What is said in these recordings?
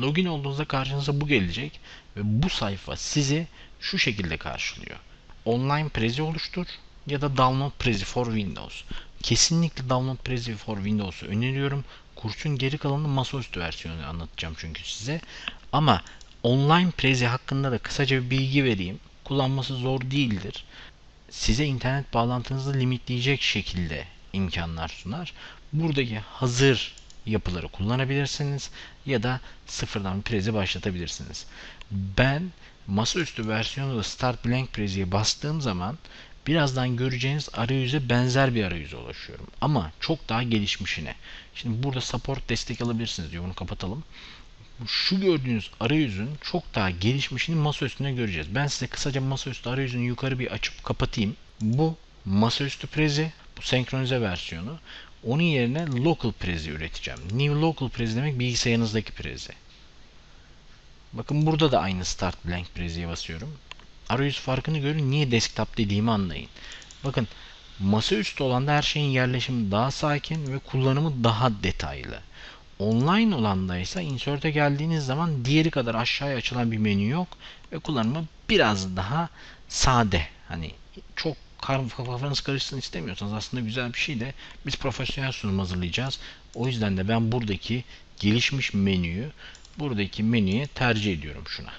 Login olduğunuzda karşınıza bu gelecek ve bu sayfa sizi şu şekilde karşılıyor. Online Prezi oluştur ya da Download Prezi for Windows. Kesinlikle Download Prezi for Windows'u öneriyorum. Kursun geri kalanını masaüstü versiyonu anlatacağım çünkü size. Ama Online Prezi hakkında da kısaca bir bilgi vereyim. Kullanması zor değildir. Size internet bağlantınızı limitleyecek şekilde imkanlar sunar. Buradaki hazır yapıları kullanabilirsiniz ya da sıfırdan prezi başlatabilirsiniz. Ben masaüstü versiyonu da Start Blank Prezi'ye bastığım zaman birazdan göreceğiniz arayüze benzer bir arayüze ulaşıyorum. Ama çok daha gelişmişine. Şimdi burada support destek alabilirsiniz diyor. Bunu kapatalım. Şu gördüğünüz arayüzün çok daha gelişmişini masaüstünde göreceğiz. Ben size kısaca masaüstü arayüzünü yukarı bir açıp kapatayım. Bu masaüstü prezi, bu senkronize versiyonu. Onun yerine local prezi üreteceğim. New local prezi demek bilgisayarınızdaki prezi. Bakın burada da aynı start blank preziye basıyorum. Arayüz farkını görün. Niye desktop dediğimi anlayın. Bakın masaüstü olanda her şeyin yerleşimi daha sakin ve kullanımı daha detaylı. Online olanda ise insert'e geldiğiniz zaman diğeri kadar aşağıya açılan bir menü yok ve kullanımı biraz daha sade. Hani çok kafanız karışsın istemiyorsanız aslında güzel bir şey de biz profesyonel sunum hazırlayacağız. O yüzden de ben buradaki gelişmiş menüyü buradaki menüye tercih ediyorum şuna.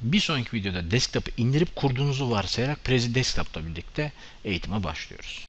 Bir sonraki videoda desktop'ı indirip kurduğunuzu varsayarak Prezi Desktop'la birlikte eğitime başlıyoruz.